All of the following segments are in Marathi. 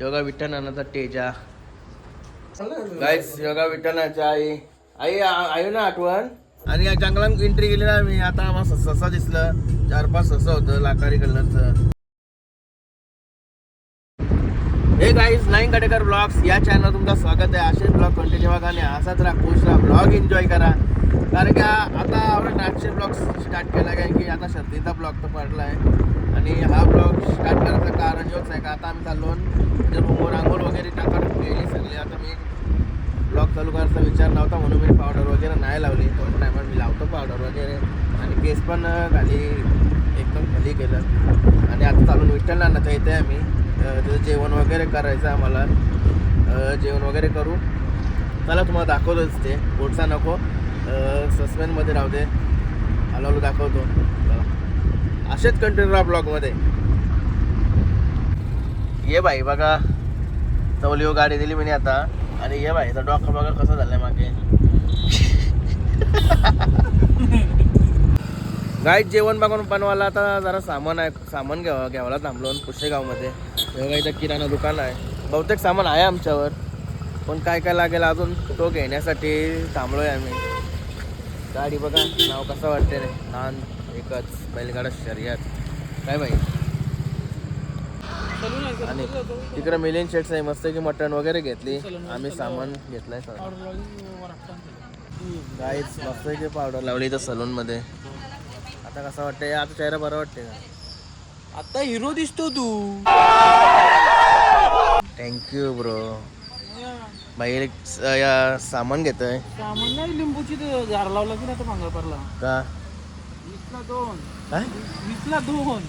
योगा विठ्ठल नानाचा तेजा. गाईस योगा विठ्ठलाच्या आई. आई आ- आहे ना आठवण? आणि या जंगलात एंट्री केली ना मी. आता आम्हाला सस- दिसलं. चार पाच ससा होतं लाकारी कलरचं. हे गाईज नाईन कडेकर ब्लॉग्स या चॅनल तुमचं स्वागत आहे. असेच ब्लॉग कंटिन्यू बघा आणि असाच राहा खुश राहा. ब्लॉग एन्जॉय करा. कारण की आता आपण नाटशे ब्लॉग स्टार्ट केला. कारण की आता शर्दीचा ब्लॉग तर पडला आहे आणि हा ब्लॉग स्टार्ट करायचं कारण जोच आहे का आता आम्ही चाललो म्हणजे रूमवर आंघोळ वगैरे टाकत गेली सगळे. आता मी ब्लॉग चालू करायचा विचार नव्हता म्हणून मी पावडर वगैरे नाही लावली. दोन टायमात मी लावतो पावडर वगैरे. आणि केस पण खाली एकदम खाली केलं. आणि आता चालून विठ्ठल नानाच्या इथे आम्ही तिथं जेवण वगैरे करायचं आम्हाला. जेवण वगैरे करू. चला तुम्हाला दाखवतोच ते. पुढचा नको. सस्पेनमध्ये राहू दे. हळूहळू दाखवतो. असेच कंटिन्यू राहा ब्लॉगमध्ये ये भाई बघा चवलीव गाडी दिली मी आता. आणि ये बाई डॉक्टर बघा कसं झालंय मागे. गाईत जेवण बघून बनवायला आता जरा सामान आहे. सामान घ्यावं घ्यावाला थांबलो पुशेगावमध्ये तेव्हा इथं किराणा दुकान आहे. बहुतेक सामान आहे आमच्यावर. पण काय काय लागेल अजून तो घेण्यासाठी थांबलोय आम्ही. गाडी बघा नाव कसं वाटते रे? लहान एकच बैलगाडा शर्यत. काय बाई आणि तिकडे मिलियन शेट्स आहे मस्त की मटण वगैरे घेतली. आम्ही सामान घेतलंय गाईच मस्त की पावडर लावली इथं सलून मध्ये. आता कसं वाटतंय? आता चेहरा बरा वाटते का? आता हिरो दिसतो तू. थँक्यू ब्रो बाई एक स- या सामान घेतोय. सामान नाही लिंबूची झाड लावला की नाही पडला का? काय वीसला दोन.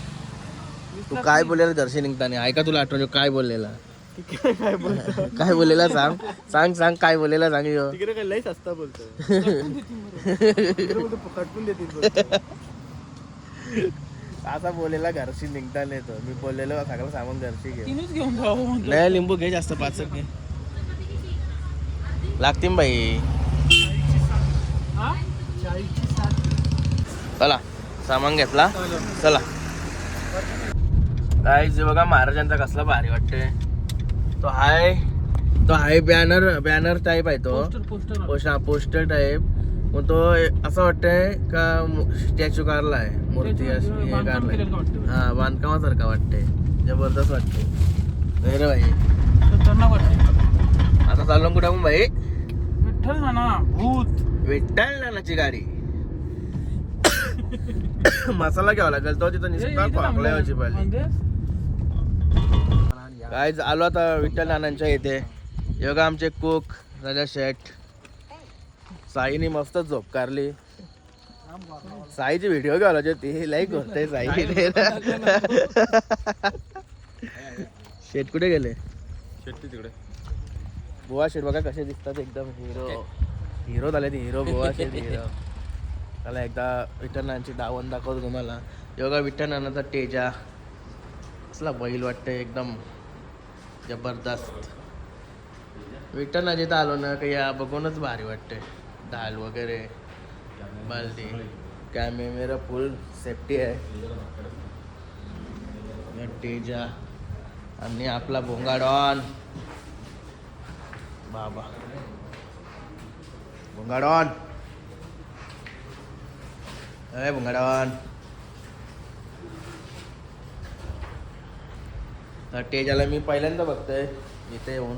तू काय बोललेला दर्शन निघताना? ऐका तुला आठवण काय बोललेला? काय बोलतो? काय बोललेला सांग? सांग सांग काय बोललेला सांग ह्यो. तिकडे काय लई सस्ता बोलतो. देतील असा बोललेला घरशी निघताना येतो. मी बोललेलो सगळं सामान घरशी तिनेच घेऊन जावं म्हणलं. नाही लिंबू घे जास्त पाच घे. लागतील बाई. हा? चाळीसची सात. चला सामान घेतला. चला. काय जे बघा महाराजांचा कसला भारी वाटते तो हाय तो हाय बॅनर बॅनर टाईप आहे तो. Poster poster post poster type मग तो असं वाटतंय का स्टॅच्यू काढला आहे मूर्ती अशी हे काढलाय. हा बांधकामासारखा वाटते जबरदस्त वाटते रे भाई. आता चाललो कुठं भाई? विठ्ठल म्हणा भूत. विठ्ठल नानाची गाडी. मसाला घ्यावा लागेल तो तिथं. खोकल्याची पाहिली म्हणजे? काय आलो आता विठ्ठल नानांच्या इथे. योगा आमचे कुक राजा शेठ. साईने मस्त झोप कारली साईची व्हिडिओ घ्यावला जे ती लाईक करते साई शेठ कुठे गेले? शेट्टी तिकडे. बुवा शेठ बघा कसे दिसतात एकदम हिरो हिरो झाले ते हिरो बुवा शेठ हिरो त्याला एकदा विठ्ठलांची दावण दाखवतो तुम्हाला. योगा विठ्ठलनाचा टेजा असला बैल वाटतं एकदम जबरदस्त. विठ्ठलनाचे तर आलो ना काही या बघूनच भारी वाटते ढाल वगैरे बाल्टी कॅमेरा फुल सेफ्टी आहे. टेजा तेजा आणि आपला भोंगाडॉन बाबा. भोंगाडॉन अरे भोंगाडॉन तर तेजाला मी पहिल्यांदा बघतोय इथे येऊन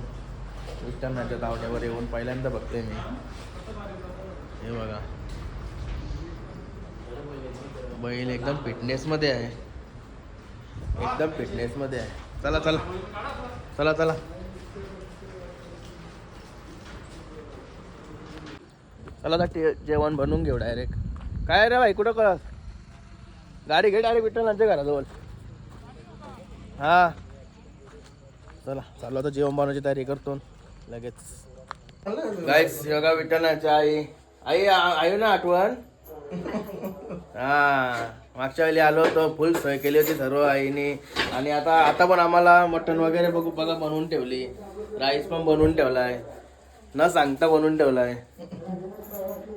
विठ्ठलनाच्या दावण्यावर येऊन पहिल्यांदा बघतोय मी हे बघा बैल एकदम फिटनेसमध्ये आहे एकदम फिटनेसमध्ये आहे चला चला चला चला चला आता ते जेवण बनवून घेऊ डायरेक्ट काय रे भाई कुठं कळत गाडी घे डायरेक्ट विठ्ठलांच्या घराजवळ. हा. चला चालू आता जेवण बनवायची तयारी करतो लगेच. गाईस योगा विठ्ठलाची आई. आई आयो ना आठवण? हा. मागच्या वेळी आलो होतो फुल सोय केली होती सर्व आईने. आणि आता आता पण आम्हाला मटण वगैरे बघू बघा बनवून ठेवली. राईस पण बनवून ठेवलाय. न सांगता बनवून ठेवलाय.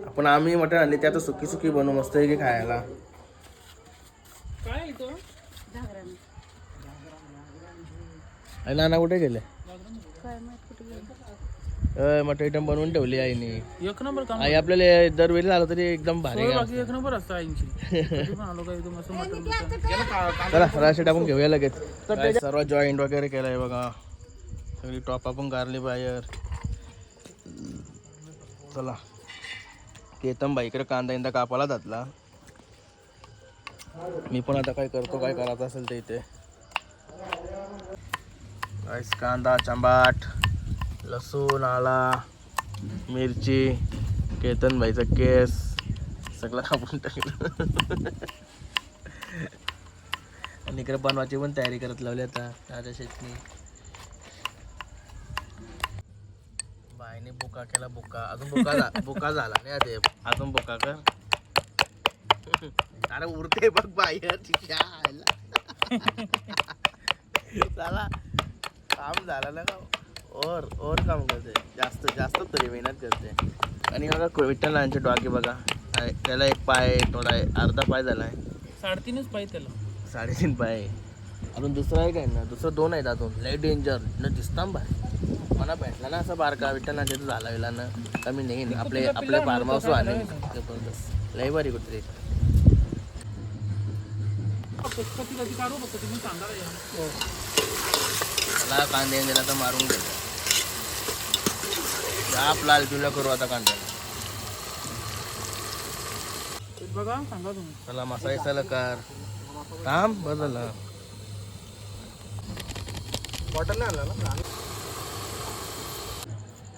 आपण आम्ही मटण आणली ते आता सुकी सुकी बनवू मस्त की खायला. काय आणि नाना कुठे गेले? मग आयटम बनवून ठेवली आईने. एक नंबर काम आई आपल्याला दरवेळी आलं तरी एकदम भारी. बाकी एक नंबर असतं आईंची. मटण. चला राशी टाकून घेऊया लगेच. सर्व जॉईंट वगैरे केलंय बघा. सगळी टॉप आपण गारली बाहेर. चला. केतन बाईकडे कांदा इंदा कापाला जातला. मी पण आता काय करतो काय करायचं असेल ते इथे. कांदा चंबाट लसूण आला मिरची केतन बाईचा केस सगळं कापून टाकलं. आणि इकडे बनवायची पण तयारी करत लावली आता राजा शेतनी बाईने बुका केला बुका. अजून बुका झा बुका झाला नाही ते अजून बुका कर. अरे उरते बघ बाहेर. चला. काम झालं ना. का और और काम करते. जास्त जास्त तरी मेहनत करते. आणि बघा विठ्ठलांचे डॉगी बघा. आहे, त्याला एक पाय थोडा आहे, अर्धा पाय झाला आहे. साडेतीनच पाहिजे त्याला. साडेतीन पाय. आहे. अजून दुसरं आहे काय ना. दुसरं दोन आहेत अजून. लय डेंजर न दिसता बाय मला भेटला ना असं बारका विठ्ठल तिथं झाला वेळा ना कमी नाही आपले आपले फार्म हाऊस आले लय भारी कुठे. मला कांदे दिला तर मारून घे. आप लाल पिवला करू आता कांद्याला बघा सांगा तुम्ही. चला कर. थांब बदल बॉटल नाही आला ना?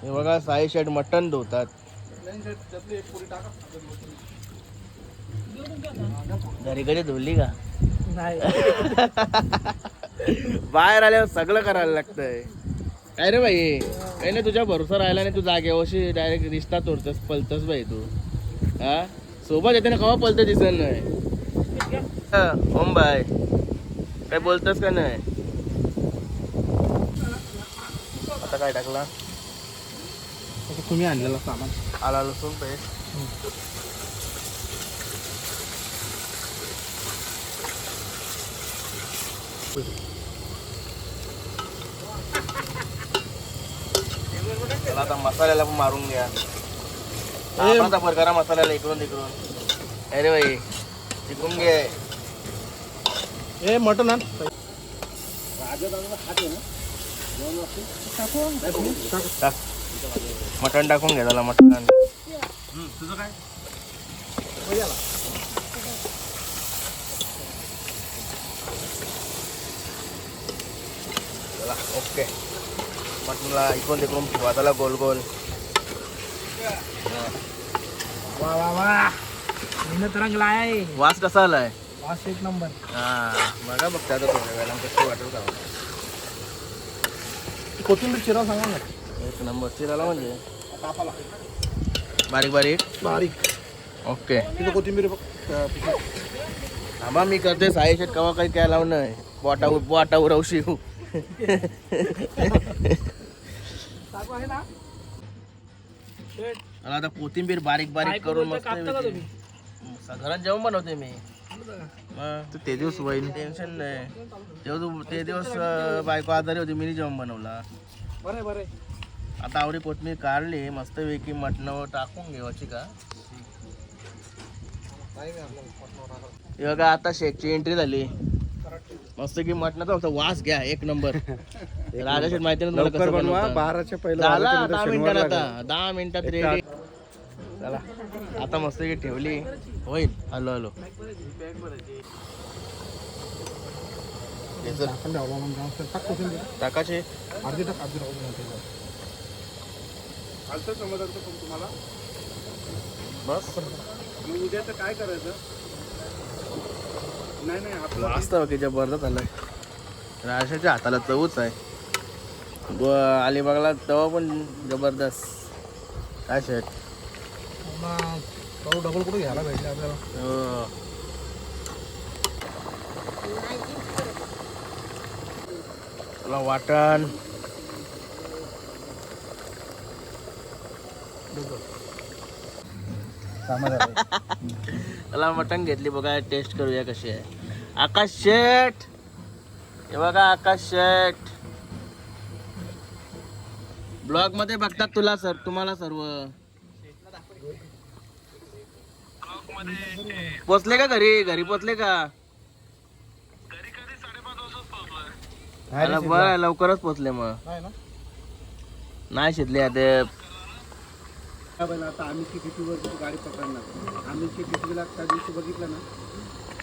हे बघा साई शेट मटन धुतात. घरी घरी धुवली का? नाही. बाहेर आल्यावर सगळं करायला लागतंय. काय रे बाई? काही नाही तुझ्या भरोसा राहिला नाही तू जागेवरशी डायरेक्ट रिश्ता तोडतस पलतस बाई तू. हा? सोबत येते ना कवा पलत दिसन नाही. ओम बाय. काय बोलतस का नाही? आता काय टाकला? तुम्ही आणलेला सामान. आला लसूण पेस्ट. चला आता मसाल्याला पण मारून घ्या. आपला फरकारा मसाल्याला इकडून तिकडून. अरे भाई तिकडून घे. ए मटन आण. टाक. मटण टाकून घे त्याला मटण. तुझं काय? ओके. मटणला इकडून तिकडून फिरवा त्याला गोल गोल. वा वा वा. मेहनत रंगला आहे वास कसा आलाय? वास एक नंबर. हा बघा बघता आता थोड्या वेळेला कशी वाटेल का कोथिंबीर चिरा सांगा ना. एक नंबर. चिराला म्हणजे? बारीक बारीक? बारीक. ओके. तिथं कोथिंबीर थांबा मी करते साई शेट कवा काही काय लावून नाही. बोटा बोटा उरव शिव आहे ना? मला आता कोथिंबीर बारीक बारीक करून मस्त. घरात जेवण बनवते मी. मग तू ते दिवस होईल. टेन्शन नाही. तेव्हा तू ते दिवस बायको आजारी होती मी जेवण बनवला. बरं बरं आता आवडी कोथमीर काढली मस्त पैकी मटणावर टाकून घेवायची का? हे बघा आता शेटची एंट्री झाली. मस्त की मटणाचा फक्त वास घ्या एक नंबर. राजा माहिती नाही तुम्हाला कसं. बाराच्या झाला दहा मिनिटात आता दहा मिनिटात रेडी चला आता मस्त की ठेवली. होईल हॅलो हॅलो. टाकाचे. अर्धी टाक अर्धी तुम्हाला? बस. उद्याचं काय करायचं? नाही नाही आपलं मस्त की जबरदस्त आलाय राशाच्या हाताला चवच आहे. व अलिबागला तवा पण जबरदस्त. काय शेट डबल कुठे घ्यायला भेटले आपल्याला? हो. वाटण. मला मटण घेतली बघा टेस्ट करूया कशी आहे. आकाश शेठ. हे बघा आकाश शेठ. ब्लॉगमध्ये बघतात तुला सर तुम्हाला सर्व. पोचले का घरी? घरी पोचले का? बरं लवकरच पोचले मग. नाही शिजले आता आता आम्ही वर गाडी पकडणार? आम्ही ला त्या दिवशी बघितलं ना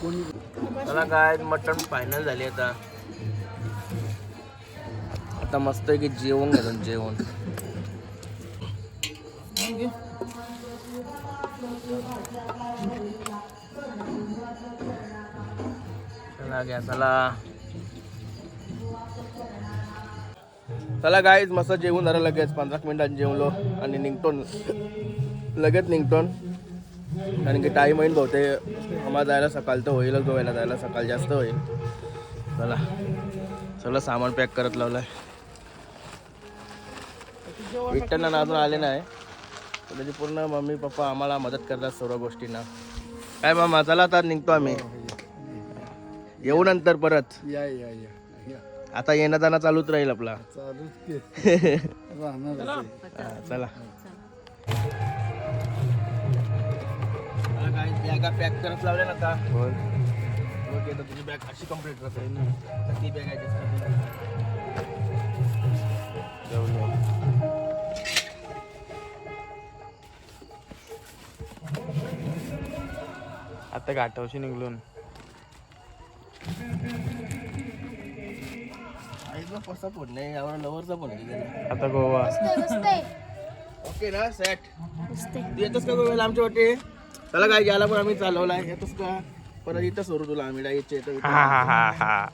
कोणी त्याला काय मटण फायनल झाली आता. आता मस्त आहे की जेवण घेतो जेवण. चला घ्या चला. चला गाईज मस्त जेवून झालं लगेच. पंधरा मिनिटांनी जेवलो आणि निघतो लगेच निघतो कारण की टाईम होईल बहुते आम्हाला जायला सकाळ तर होईलच गोव्याला जायला सकाळ जास्त होईल. चला. सगळं सामान पॅक करत लावलंय. विठ्ठलना अजून आले नाही. त्याची पूर्ण मम्मी पप्पा आम्हाला मदत करतात सर्व गोष्टींना. काय मामा चला आता निघतो आम्ही. येऊ नंतर परत. या या या. आता येणं जाणं चालूच राहील आपला. हा, चला. बॅगा पॅक करत लावल्या ना आता. ओके तर तुझी बॅग अशी कंप्लीट राहते ना ती बॅग आता घाटावशी निघलून पसा फोन नाही यावर लवरचा फोन आहे आता गोवा. ओके ना सेट तू येतोस का गोव्याला आमच्या वाटे? चला काय घ्यायला पण आम्ही चालवलाय. येतोस का? परत इथं सोडू तुला आम्ही डायचे येतो हा हा हा हा.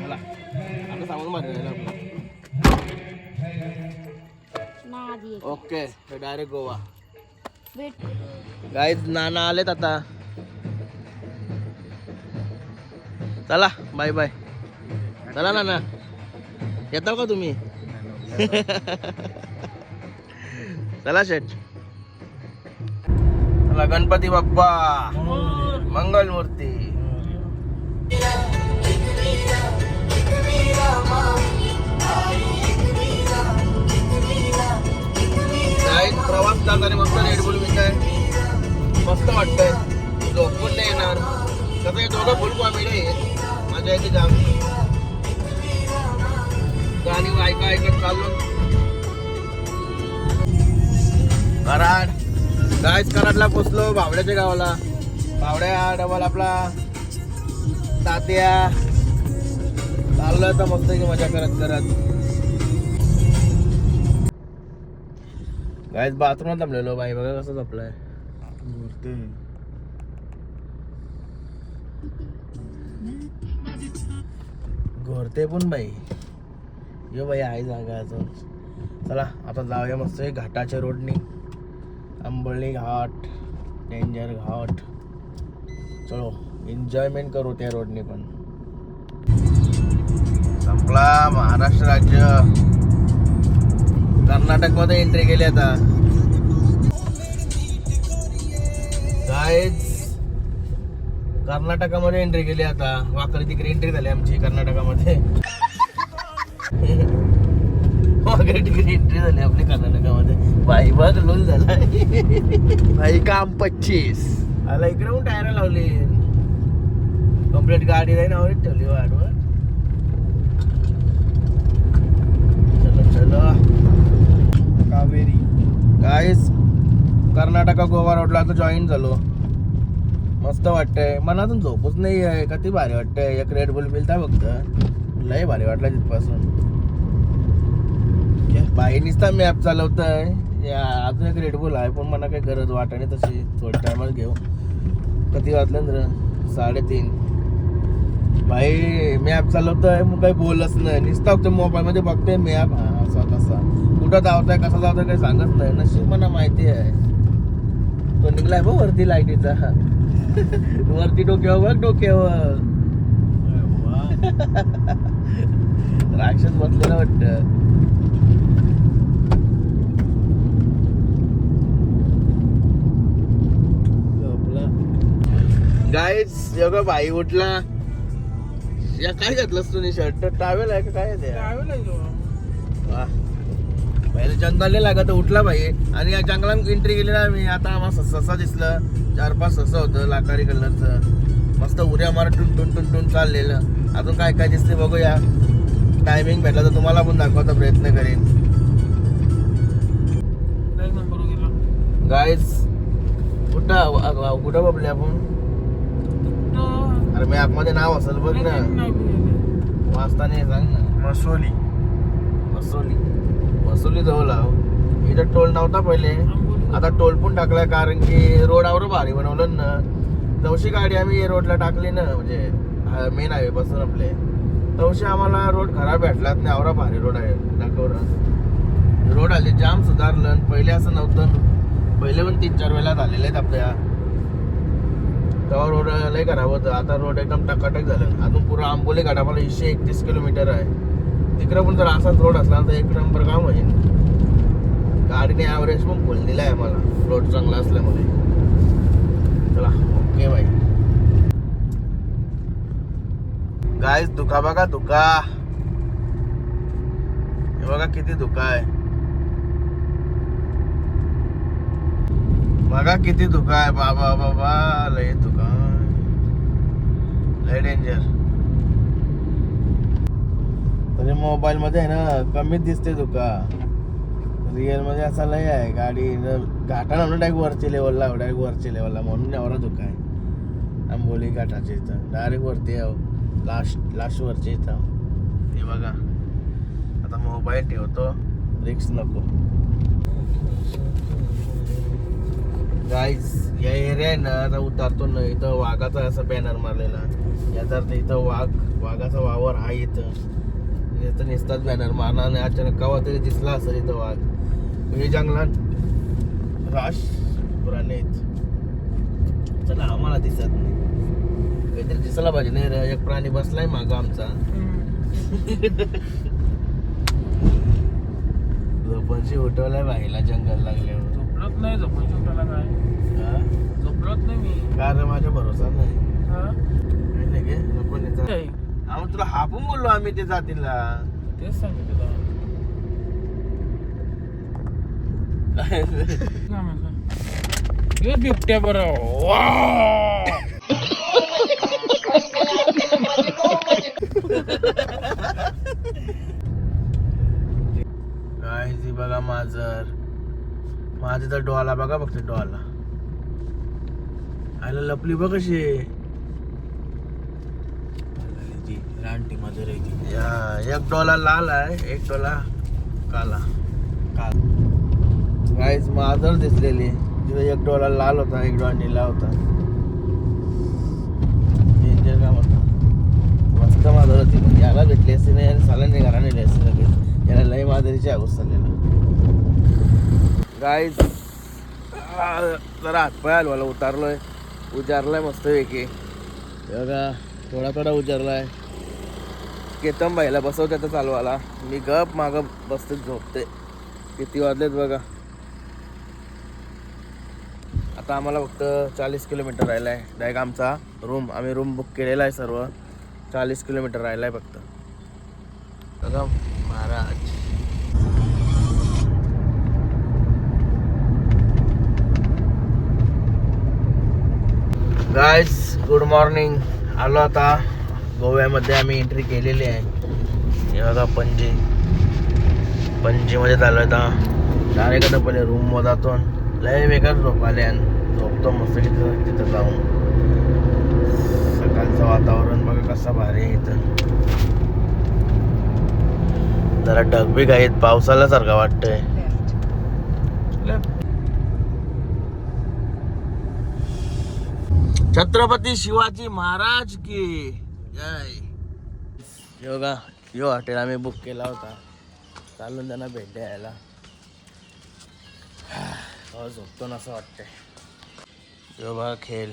चला. आता सामान मारायला ओके डायरेक्ट गोवा. गाईज नाना आलेत आता. चला बाय बाय चला ना ना येता का तुम्ही? चला शेठ. चला गणपती बाप्पा. मंगल मूर्ती प्रवास करताना मस्त रेडबुल आहे मस्त वाटतंय. झोपून नाही येणार. कसं दोघं फुल आम्ही नाही मजा येते गाणी ऐका ऐकत चाललो. कराड. गायच कराडला पोचलो बावड्याच्या गावाला. बावड्या डबल आपला. तात्या. चाललो आता मस्त की मजा करत करत. गायच बाथरूमात थांबलेलो बाई. बघा कसं जपलंय घोरते पण बाई. यो बाई आहे जागा अजून. चला आता जाऊया मस्त घाटाच्या रोडनी. आंबळी घाट डेंजर घाट. चलो एन्जॉयमेंट करू त्या रोडनी पण. संपला महाराष्ट्र राज्य. कर्नाटकमध्ये एंट्री केली आता. गायच कर्नाटकामध्ये एंट्री केली आता. वाकडी तिकडे एंट्री झाली आमची कर्नाटकामध्ये. वाकडी तिकडे एंट्री झाली आपली कर्नाटकामध्ये. बाई बघ लूल झाला. भाई काम पच्चीस. आला इकडे पण टायर लावली. कंप्लीट गाडी जाईन आवडीत ठेवली वाटवर चलो चलो. कावेरी. गाईस कर्नाटका गोवा रोडला आता जॉईन झालो. मस्त वाटतंय. मनातून झोपच नाही आहे किती भारी वाटतंय. एक रेड बुल मिळता फक्त. लय भारी वाटला तिथपासून. बाई नुसता मॅप चालवतंय. या अजून एक रेड बुल आहे पण मला काही गरज वाटणे तशी. थोड्या टायमात घेऊ. किती वाजलं ना साडेतीन. भाई मॅप चालवतोय मग काही बोलच नाही. नुसता मोबाईल मध्ये बघतोय मॅप हा असा तसा. कुठं धावतोय कसा धावतोय काही सांगत नाही. नशीब मला माहिती आहे. तो निघलाय बघ वरती लाईटीचा वरती डोक्यावर बघ डोक्यावर. राक्षस बसलेला वाटत. गाईच योगा भाई उठला. या काय घातलंस तुम्ही शर्ट टावेल आहे का काय आहे ते? वा. पहिले जंगल लागत उठला पाहिजे आणि या जंगलात एंट्री केली ना मी आता आम्हाला ससा दिसलं. चार पाच ससा होतं लाकारी कलरचं. मस्त उड्या मारत टुन टुन टुन टुन चाललेलं. अजून काय काय दिसते बघूया. टायमिंग भेटला तर तुम्हाला पण दाखवायचा प्रयत्न करेन. गाईज कुठं कुठं बघले आपण? अरे मी मध्ये नाव असेल बघ ना. वाचता नाही सांग ना. मसोली मसोली मसोली जवळ आहो. इथं टोल नव्हता पहिले. आता टोल पण टाकलाय कारण की रोडावर भारी बनवलं ना. तवशी गाडी आम्ही रोडला टाकली ना म्हणजे मेन हायवे पासून आपले. तवशी आम्हाला रोड खराब भेटला नाही आवरा भारी रोड आहे नाकावर रोड आले जाम सुधारलं आणि पहिले असं नव्हतं. पहिले पण तीन चार वेळा झालेले आहेत आपल्या. तेव्हा रोड लय खराब होतं आता रोड एकदम टकाटक झालं. अजून पुरा आंबोली घाटा मला एकशे एकतीस किलोमीटर आहे. तिकडं पण जर असाच रोड असला तर एक नंबर काम होईल. त्यांनी ॲव्हरेज पण फुल आहे मला. रोड चांगला असल्यामुळे. चला ओके बाई गायस धुका बघा धुका. हे बघा किती धुका आहे. बघा किती धुका आहे. बाबा बाबा लय धुका लय डेंजर म्हणजे मोबाईल मध्ये आहे ना कमीच दिसते धुका. रिअलमध्ये असा लय आहे गाडी घाटा म्हणून डायरेक्ट वरच्या लेवलला डायरेक्ट वरच्या लेवलला म्हणून एवढा धोका आहे. आंबोली घाटाच्या इथं. डायरेक्ट वरती आहो लास्ट लास्ट वरच्या इथं. हे बघा. आता मोबाईल ठेवतो. रिक्स नको. गाईज या एरिया आहे ना आता उतारतो ना इथं वाघाचा असं बॅनर मारलेला. याचा अर्थ इथं वाघ वाघाचा वावर आहे इथं. इथं निसतात बॅनर मारणार आणि अचानक कवा तरी दिसला असेल इथं वाघ. हे जंगलात राश पुराणे आहेत चला आम्हाला दिसत नाही काहीतरी दिसायला पाहिजे नाही रे, एक प्राणी बसलाय माग आमचा झोपणशी उठवलाय बाईला जंगल लागल्यावर झोपलत नाही झोपून झोपायला काय हा? झोपलत नाही मी का रे माझ्या भरोसा नाही हा? काय नाही गे? झोपणीचा. काय? अहो तुला हापून बोललो आम्ही ते जातीला तेच सांगितलं तुला. काय काय म्हणलं? हे बिबट्या बरं काय बघा मांजर. माझी तर डोळा बघा फक्त डोळा आयला लपली बघ कशी. रानटी मांजर आहे ती. या एक डोला लाल आहे एक डोला काला. काल. गाईज माजर दिसलेली. तिथे एक डोळा लाल होता एक डोळा निला होता. डेंजर काम होता मस्त मांजर होती. पण याला भेटली असते नाही आणि साला घरा नेली असते लगेच. याला लय मांजरीची आगोस चाललेला गाईज जरा हातपाय हलवायला उतारलोय. उजारलाय मस्त पैकी बघा थोडा थोडा उजारलाय. केतन बाईला बसवते तर आला मी गप माग बसते झोपते. किती वाजलेत बघा. आता आम्हाला फक्त चाळीस किलोमीटर राहिला आहे डायरेक्ट आमचा रूम आम्ही रूम बुक केलेला आहे सर्व. चाळीस किलोमीटर राहिला आहे फक्त. बघा महाराज. गायस गुड मॉर्निंग आलो आता. गोव्यामध्ये आम्ही एंट्री केलेली आहे. हे बघा पणजी. पणजीमध्ये चालू आता. डायरेक्ट आता पहिले रूम जातो. लय बेकार झोप आले आणि झोपतो मस्त तिथं तिथं जाऊन सकाळचं वातावरण बघा कसं भारी आहे इथं. जरा ढगबीग आहेत पावसाल्यासारखं वाटतंय. छत्रपती शिवाजी महाराज की जय. योगा यो हॉटेल आम्ही बुक केला होता. चालून त्यांना भेट द्यायला. हो झोपतो ना असं वाटतंय. योगा खेळ.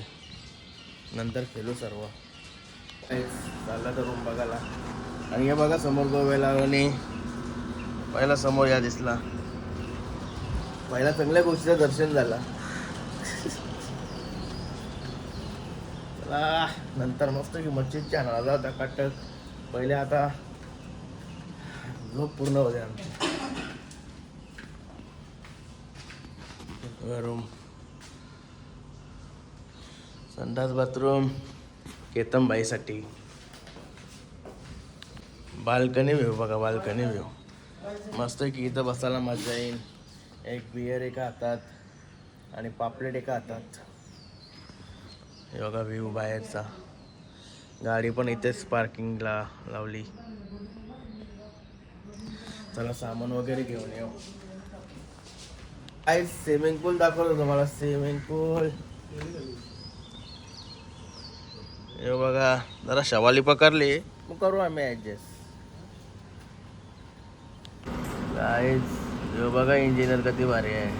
नंतर खेळू सर्व. चालला तर रूम बघायला. आणि हे बघा समोर गोव्याला आणि पहिला समोर या दिसला. पहिला चांगल्या गोष्टीचं दर्शन झाला. चला नंतर मस्त की मच्छीच्या नाला होता काटक पहिले आता झोप पूर्ण होते आमची. रूम संडास बाथरूम केतनबाईसाठी बाल्कनी व्ह्यू बघा बाल्कनी व्ह्यू मस्त की इथं बसायला मजा येईल. एक बियर एका हातात आणि पापलेट एका हातात. हे बघा व्ह्यू बाहेरचा. गाडी पण इथेच पार्किंगला लावली. चला सामान वगैरे घेऊन येऊ. काय स्विमिंग पूल दाखवतो तुम्हाला स्विमिंग पूल हे बघा जरा शवाली पकडली. मग करू आम्ही ऍडजस्ट गाईज हे बघा इंजिनियर किती भारी आहे.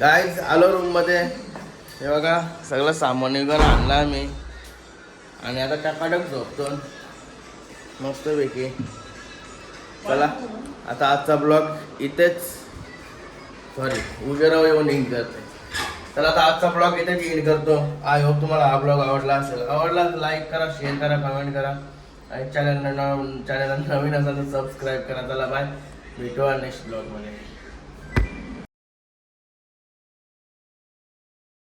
गाईज आलो रूममध्ये. हे बघा सगळं सामान वगैरे आणलं आम्ही. आणि आता टकाटक झोपतो. मस्तपैकी चला आता आजचा ब्लॉग इथेच. सॉरी उजेरावर येऊन करते. तर आता आजचा ब्लॉग इथेच एंड करतो. आय होप तुम्हाला हा ब्लॉग आवडला असेल. आवडला लाईक करा शेअर करा कमेंट करा. आणि चॅनल चॅनल नवीन असेल तर सबस्क्राईब करा. चला बाय भेटू नेक्स्ट ब्लॉगमध्ये